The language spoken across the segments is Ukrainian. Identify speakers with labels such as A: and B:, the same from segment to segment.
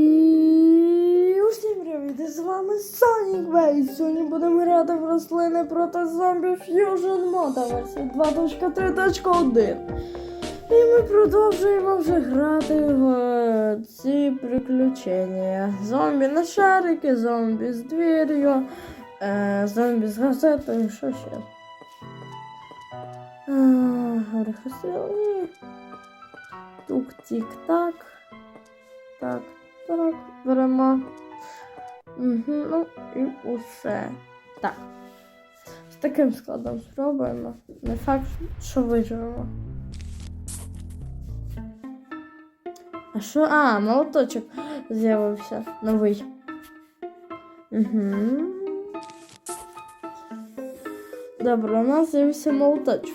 A: І усім привіт! З вами Сонік Вей. Сьогодні будемо грати в рослини проти зомбі Fusion версія 2.3.1. І ми продовжуємо вже грати в е, ці приключення. Зомбі на шарики, зомбі з двір'ю, е, зомбі з газетою, що ще? Грехосилні. Тук-тік-так. Так, так, беремо. Угу, ну і усе. Так. З таким складом спробуємо. Не факт, що виживемо. А що? А, молоточок з'явився новий. Угу. Добре, у нас з'явився молоточок.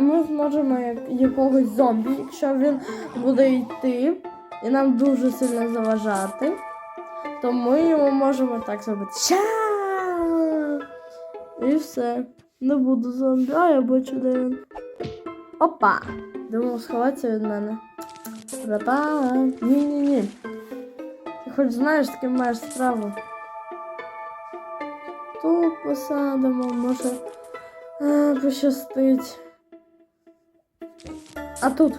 A: Ми зможемо як, якогось зомбі, якщо він буде йти і нам дуже сильно заважати, то ми йому можемо так зробити. Ша! І все. Не буду зомбі. А я бачу, де він. Опа! Думав сховатися від мене. Братан. Ні-ні-ні. Ти хоч знаєш, з ким маєш справу. Тут посадимо, може е, пощастить. А тут.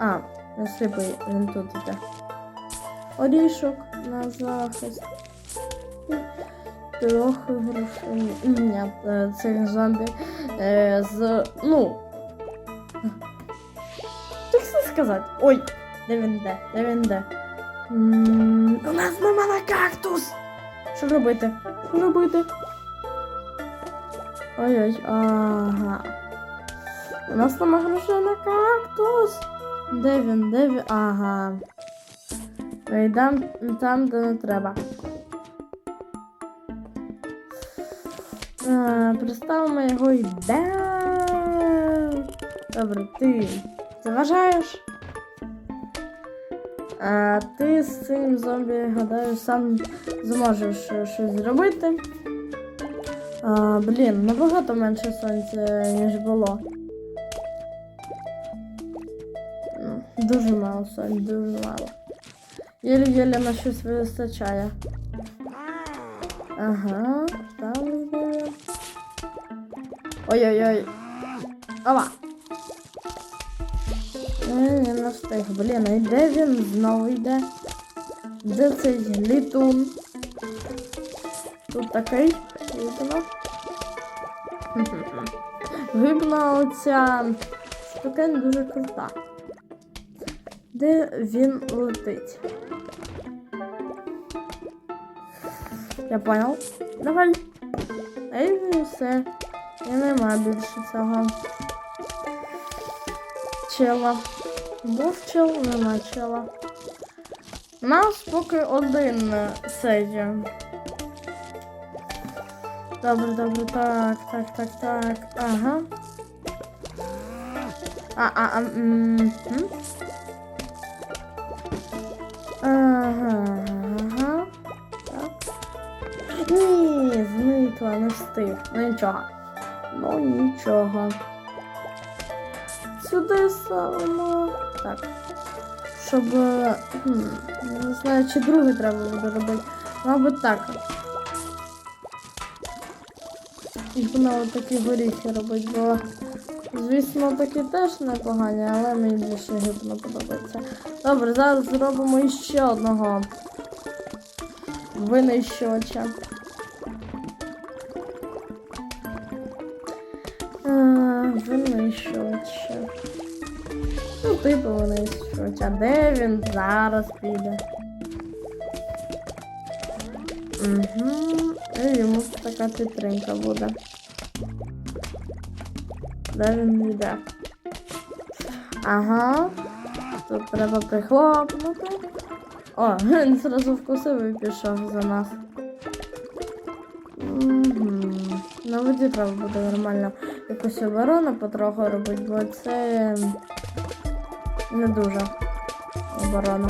A: А, сліпий, він тут іде. Орішок на захист. Трохи грошей. Ні, е, цих зомбі е, з. Ну. Як це сказати? Ой, де він де? Де він де? М, У нас нема на кактус! Що робити? Що робити? Ой-ой, ага. У нас нема грошей на кактус. Де він? Де він? Ага. Йдемо там, де не треба. Приставимо його і де. Добре, ти заважаєш? А ти з цим зомбі, гадаю, сам зможеш е, щось зробити. А, блін, набагато менше сонця, ніж було. Дуже мало сонця, дуже мало. Єлі-єлі на щось вистачає. Ага, там йде. Ой-ой-ой. Ова. Ні, не не встиг. Блін, і де він знову йде? Де цей літун? Тут такий видно. Гибна оця штука дуже крута. Де він летить? Я понял. Давай. Ей, і все. І нема більше цього. Чела. Був чел, нема чела. Нас поки один е, седі. Добре, добре, так, так, так, так. Ага. А, а, а, м, м. Ага, встиг. Ну нічого. Ну нічого. Сюди ставимо. Так. Щоб. хм, Не знаю, чи другий треба буде робити. Мабуть, так. Їх на такі горіхи робити, бо, звісно, такі теж непогані, але мені більше гибно подобається. Добре, зараз зробимо іще одного винищувача. Винищувача. Ну, типу винищувача. Де він зараз піде? Угу. І йому така підтримка буде. Де він йде? Ага. Тут треба прихлопнути. О, він зразу вкусив і пішов за нас. Угу. На воді треба буде нормально якусь оборону потроху робити, бо це не дуже оборона.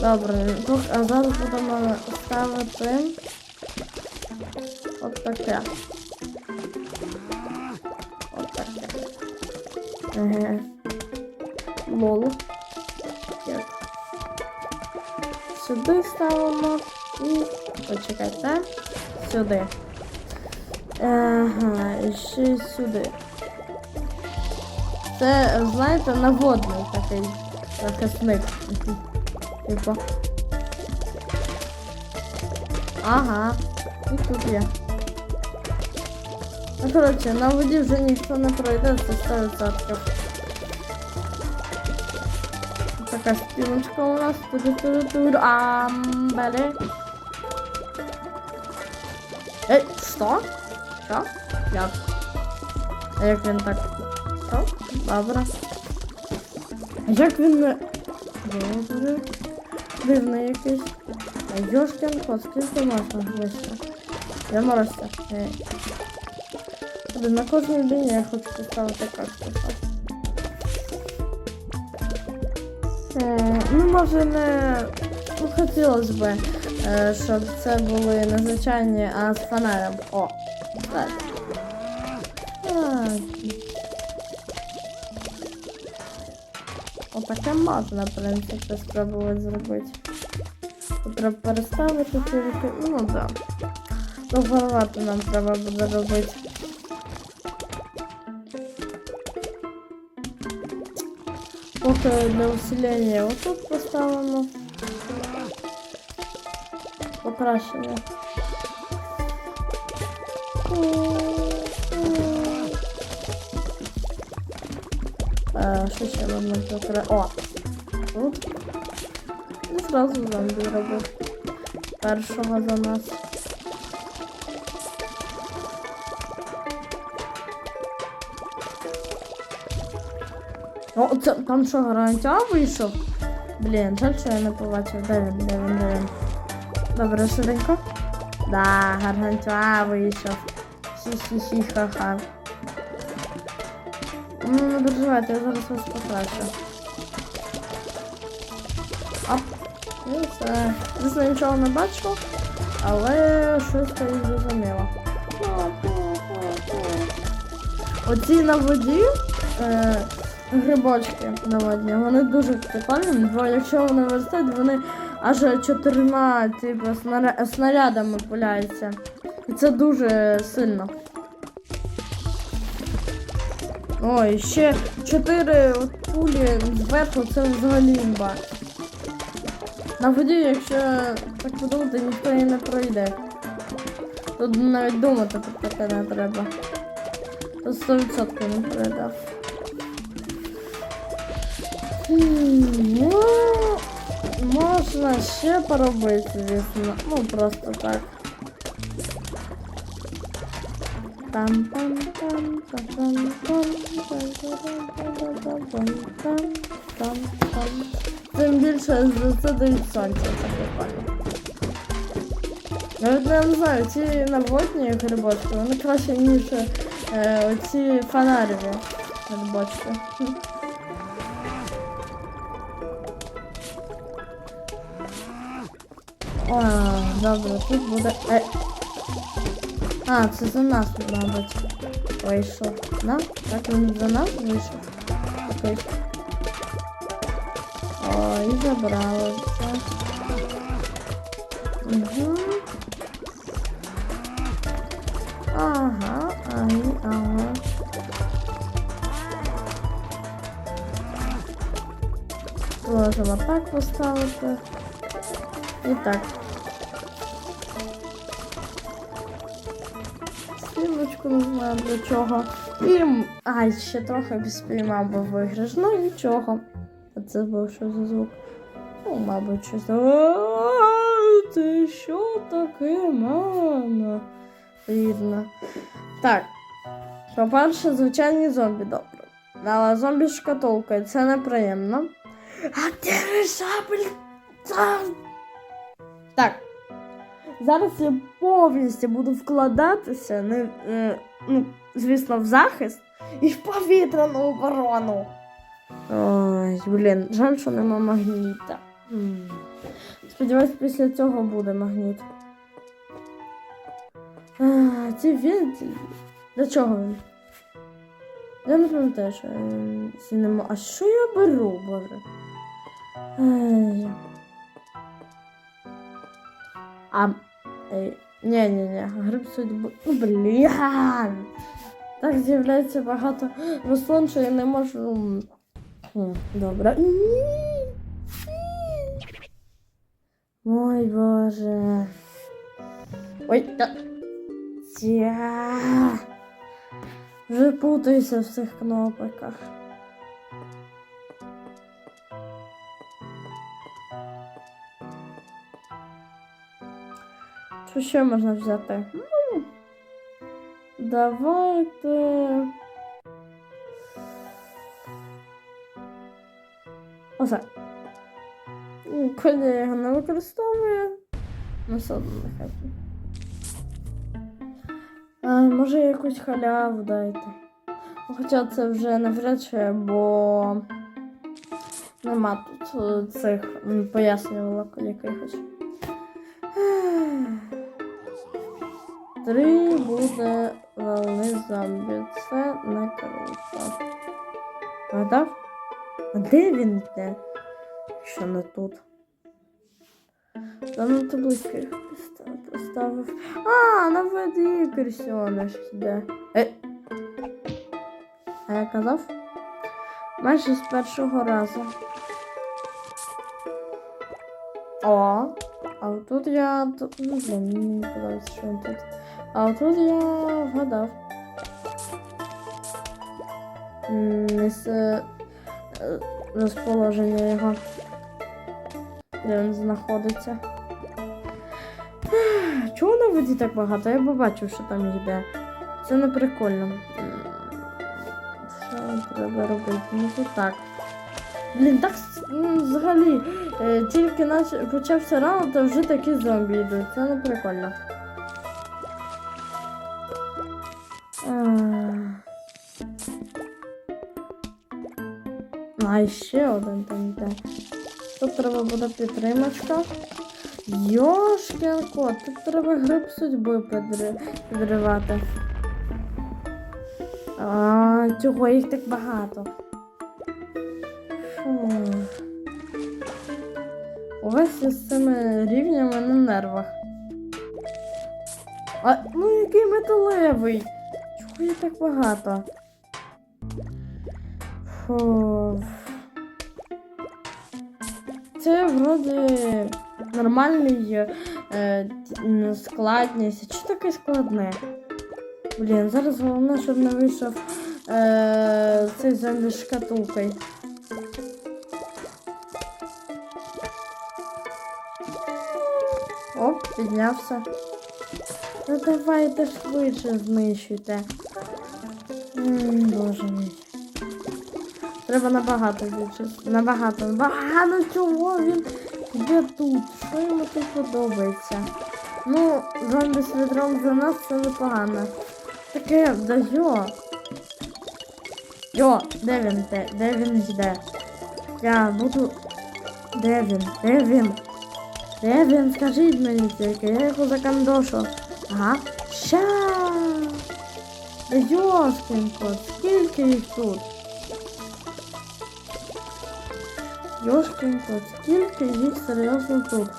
A: Добре, ну, а зараз будемо ставити от таке. От таке. Ага. Лол. Сюди ставимо і почекайте. Сюди. Ага, і ще сюди. Це, знаєте, наводний такий захисник. Типу. Ага. І тут є. Ну, коротше, на воді вже ніхто не пройде, це 100%. Така стіночка у нас. Туду-туду-туду. Ам, бери. Ей, що? Що? Як? А як він так? Що? Добре. Як він не... Добре. Дивний якийсь. Йошкін кот, скільки можна вище? Я морозся. Блін, На кожній лінії я хочу поставити кактуса. Е, Ну, може, не хотілося б, е, щоб це були не звичайні, а з фонарем. О, так. Так. Отаке можна, в принципі, спробувати зробити. Треба переставити тільки. Ну. Да. Довгорвати нам треба буде робити. Поки для усилення отут поставимо. Покращення. Е, Що ще можна покра... О! Тут. І зразу зомбі робив. Першого за нас. О, там що, гарантія вийшов? Блін, жаль, що я не побачив. Де він, де він? Добре, швиденько. Да, гаргантюа вийшов. Хі-хі-хі, ха-ха. Ну, не переживайте, я зараз вас покращу. Оп. І все. Звісно, нічого не бачу, але щось то зрозуміло. Оці на воді е, грибочки на воді, вони дуже прикольні, бо якщо вони виростають, вони аж чотирма типу, снарядами пуляються. Це дуже сильно. Ой, ще чотири от пулі зверху, це взагалі імба. На воді, якщо так подумати, ніхто і не пройде. Тут навіть думати про таке не треба. Тут 100% не пройде. Ну, можна ще поробити, звісно. Ну, просто так. Там там там там там там там там там там Тим більше за це дають сонця, це прикольно. Я от не знаю, ці наводні грибочки, вони краще, ніж е, оці фонареві грибочки. Хм. О, добре, тут буде. Е. А, це за нас, мабуть. Вийшов. Да? Так він за нас вийшов. Окей. О, і забрали це. Угу. Ага, ай, ага. Можемо так поставити. І так. Стрілочку не знаю для чого. І. Ай, ще трохи б спіймав би виграш. Ну нічого. А це був що за звук? Ну, мабуть, щось. А, Це що таке, мама? Рідна. Так. По-перше, звичайні зомбі добре. Але зомбі з шкатулкою, це неприємно. А дирижабль. Та... Так. Зараз я повністю буду вкладатися, не, е, ну, звісно, в захист і в повітряну оборону. Ой, блін, жаль, що нема магніта. Сподіваюсь, після цього буде магніт. А, ці вентилі. Для чого він? Я не пам'ятаю, що він нема. А що я беру, боже? Ай. А. Ей, ні, ні, ні, гриб судьби. Ну, блін. Так з'являється багато рослин, що я не можу. Добре. Ой, Боже. Ой, та. Ця. Вже путаюся в цих кнопках. Що ще можна взяти? Ну, давайте. Оце. Коли його не використовую, ну все одно нехай. А, може якусь халяву дайте. Хоча це вже навряд чи, бо нема тут цих м, пояснювалок якихось. Три буде вали зомбі. Це не круто. Гадав? А де він йде? Що не тут? Та ти близько їх поставив. А, на воді персонаж йде. Е. А я казав? Майже з першого разу. О, а тут я. Ну, блін, мені не подобається, що він тут. А тут я вгадав. Місце е, розположення його. Де він знаходиться. Чого на воді так багато? Я побачив, що там йде. Це не прикольно. Що треба робити? Ну то так. Блін, так взагалі. е, Тільки почався раунд, то вже такі зомбі йдуть. Це не прикольно. А ще один там. Тут треба буде підтримочка. Йошкін кот, тут треба гриб судьби підривати. А, чого їх так багато? Фу. Ось із цими рівнями на нервах. А, ну який металевий? Чого їх так багато? Фу. Це вроді нормальний е, м, складність. Чи таке складне? Блін, зараз головне, щоб не вийшов е, цей зомбі шкатулкою. Оп, піднявся. Ну давайте швидше знищуйте. М, Боже мій. Треба набагато більше. Набагато. Багато чого він йде тут. Що йому тут подобається? Ну, зомбі з відром за нас це непогано. Таке, да йо. Йо, де він де? Де він йде? Я буду. Де він? Де він? Де він? Скажіть мені тільки, я його закандошу. Ага. Ща. Да йошкін скільки їх тут? Йошкін кот, скільки їх серйозно тут?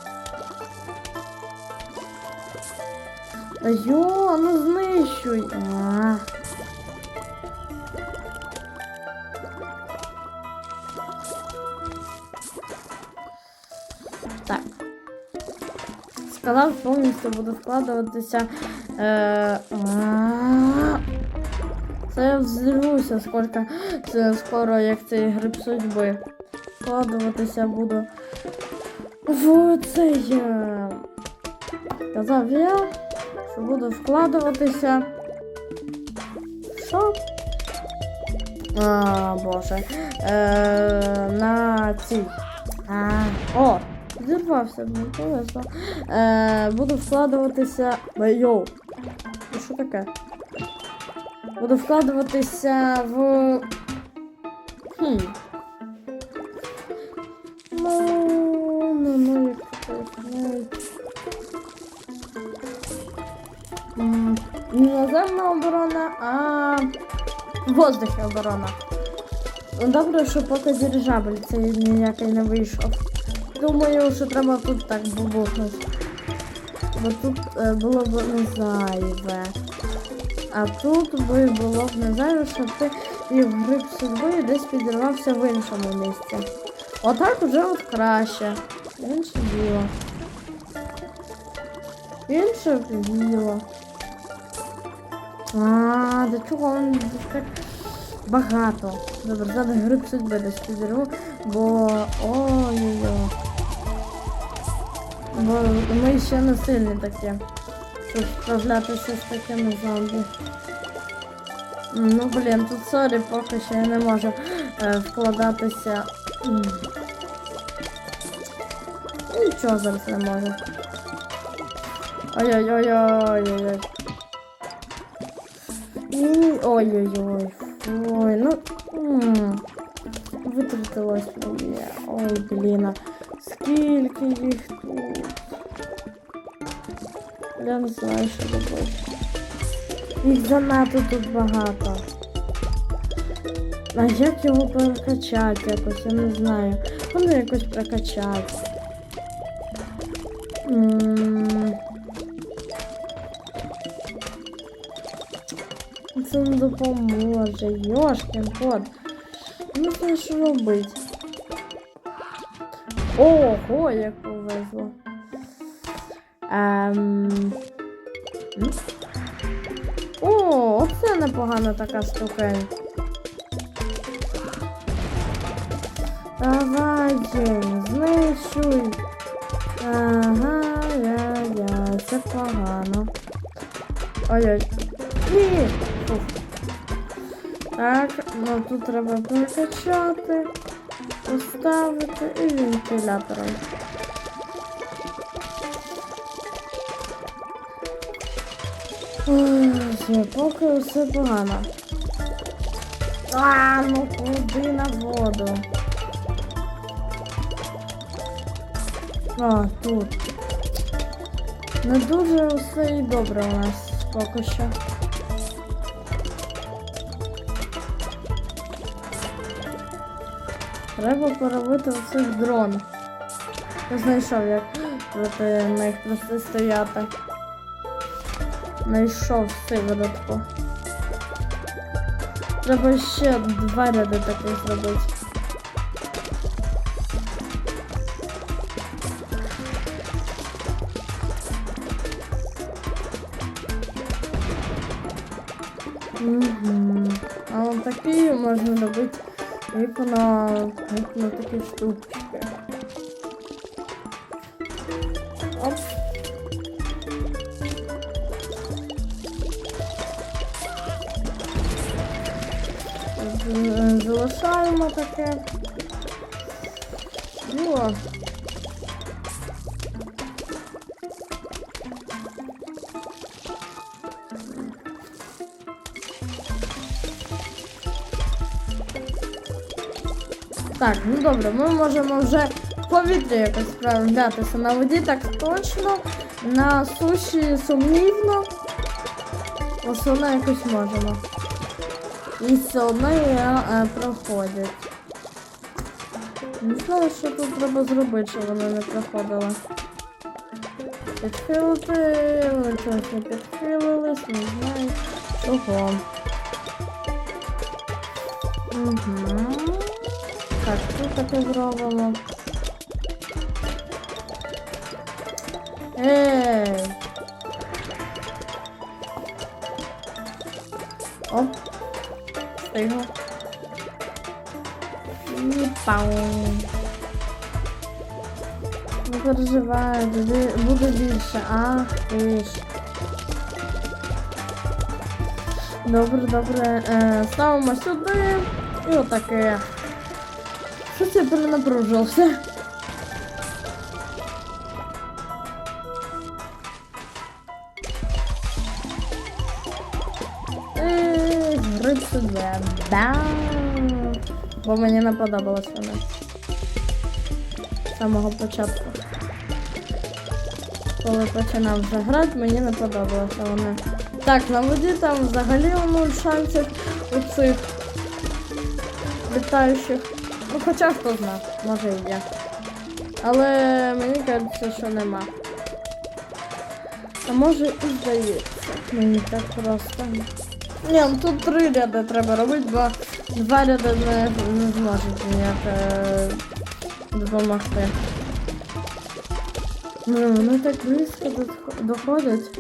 A: Та йо, ну знищуй. А. Так. Сказав, повністю буду вкладуватися. Е, а. Це я взірвуся скільки це скоро, як цей гриб судьби. Вкладуватися буду. В цей. е, Казав я, що буду вкладуватися. Що? А, боже. Е, на цій. А, о, зірвався, мені повезло. Е, буду вкладуватися. Йоу. Ну, Що таке? Буду вкладуватися в. Хм. Не оборона, а в воздухі оборона. Ну, Добре, що поки дирижабль цей ніякий не вийшов. Думаю, що треба тут так бубухнути. Бо тут е, було б не зайве. А тут би було б не зайве, щоб ти і в гриб судьби десь підірвався в іншому місці. Отак уже от краще. Інше діло. Інше діло. А, до чого він так багато. Добре, зараз гриб судьби десь підірву, бо ой-ой-ой. Бо ми ще не сильні такі, щоб справлятися з такими зомбі. Ну блін, тут сорі, поки що я не можу е, вкладатися. Нічого зараз не можу. Ой-ой-ой-ой-ой-ой. Ой-ой-ой. Ой, ну. Витратилось моє. Ой, блін. а Скільки їх тут? Я не знаю, що робити. Їх занадто тут багато. А як його прокачати якось, я не знаю. Воно якось прокачати. М. допоможе. Йошкін кот. Не знаю, що робити. Ого, як повезло. Ем... О, оце непогана така штука. Давайте, знищуй. Ага, я, я, це погано. Ой-ой. Ні. Фух. Так, ну тут треба прокачати, поставити і вентилятором. Все, поки все погано. А, ну куди на воду? А, тут. Не дуже все і добре у нас поки що. Треба поробити оцих дрон. Я знайшов, як проти них протистояти. Знайшов сиворотку. Треба ще два ряди таких зробити. Угу. А от такі можна робити як на, як на такі штучки. Оп. Залишаємо таке. О. Так, ну добре, ми можемо вже в повітрі якось справлятися. На воді так точно, на суші сумнівно. Ось одно якось можемо. І все одно я е, проходять. Не знаю, що тут треба зробити, щоб вони не проходили. Підхилити, чогось не підхилились, не знаю чого. Угу. Таке зробимо. Ей! Оп. Стигло. І пау. Не переживай, буде, більше. Ти ж. Добре, добре. Е, ставимо сюди. І отаке. Щось я перенапружився. Ех, Гриб сюди. Да. Бо мені не подобалось воно. З самого початку. Коли починав вже грати, мені не подобалося воно. Так, на воді там взагалі нуль шансів у цих літаючих. Хоча хто знає, може і є. Але мені кажеться, що нема. А може і здається. Мені так просто. Ні, ну тут три ряди треба робити, бо два ряди не, не зможуть ніяк е, допомогти. Ну, вони так близько доходять.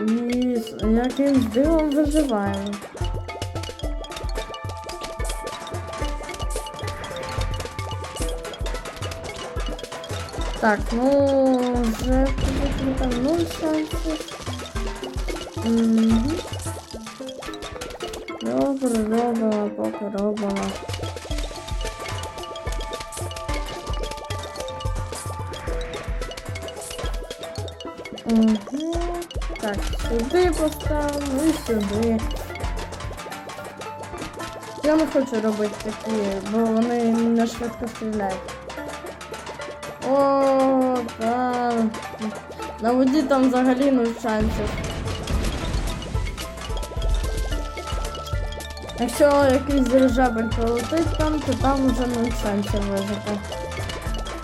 A: І якимсь дивом виживаємо. Так, ну вже ну, там нуль шансів. Мгм. Добре, робимо, поки робимо. Угу. Так, сюди поставимо і сюди. Я не хочу робити такі, бо вони не швидко стріляють. О, так. На воді там взагалі нуль шансів. Якщо якийсь дирижабль пролетить там, то там вже нуль шансів вижити.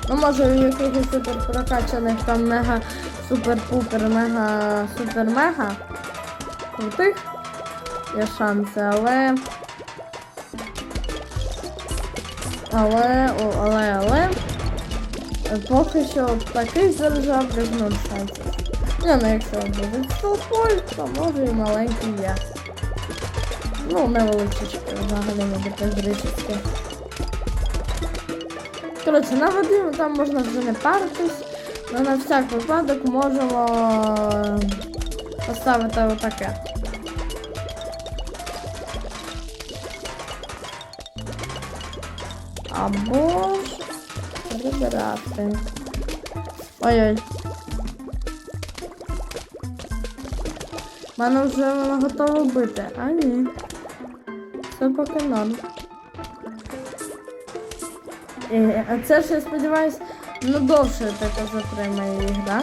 A: Ну, може, у якихось супер прокачаних там мега супер-пупер, мега супер-мега крутих є шанси, але. Але, о, але, але. Поки що таких дирижаблів нуль шансів. Ні, ну якщо буде столпой, то може і маленький є. Ну, невеличкий, взагалі не підрички. Коротше, на воді там можна вже не паритись, але на всяк випадок можемо е, поставити отаке. Або ж прибирати. Ой-ой. Мене вже вона готова бити. А ні. Все поки норм. Е, А це ж я сподіваюсь, ну довше таке затримає їх, да?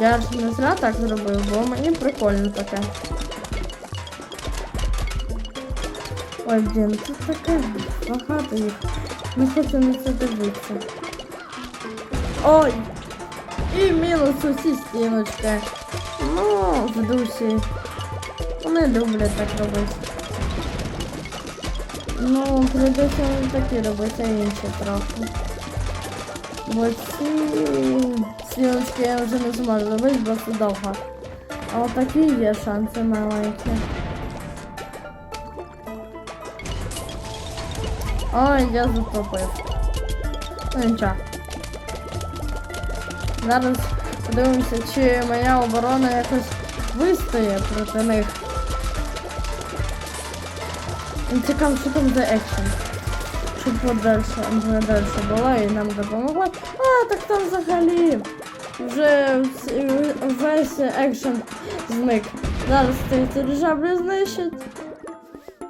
A: Я ж не зря так зробив, бо мені прикольно таке. Ой, блін, тут таке багато їх. Не хочу на це дивитися. Ой! І мінус усі стіночки. Ну, в душі. Вони люблять так робити. Ну, прийдеться не такі робити, а інші трохи. Бо ці стіночки я вже не зможу робити, бо це довго. А отакі є шанси маленькі. Ой, я затопив. Ну нічого. Зараз подивимося, чи моя оборона якось вистоє проти них. І цікаво, що там за екшен. Щоб подальше, подальше була і нам допомогла. А, так там взагалі вже весь екшен зник. Зараз цей дирижабль знищить.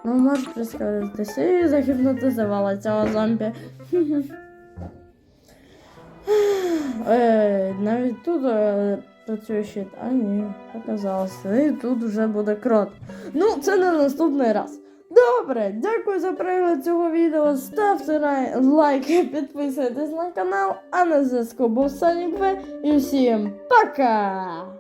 A: Ну, може прискоритися і загіпнотизувала цього зомбі. Е, навіть тут е, працює щит. А ні, показалося. І тут вже буде крот. Ну, це на наступний раз. Добре, дякую за перегляд цього відео. Ставте лайки, підписуйтесь на канал, а на зв'язку був Санік В. І всім пока!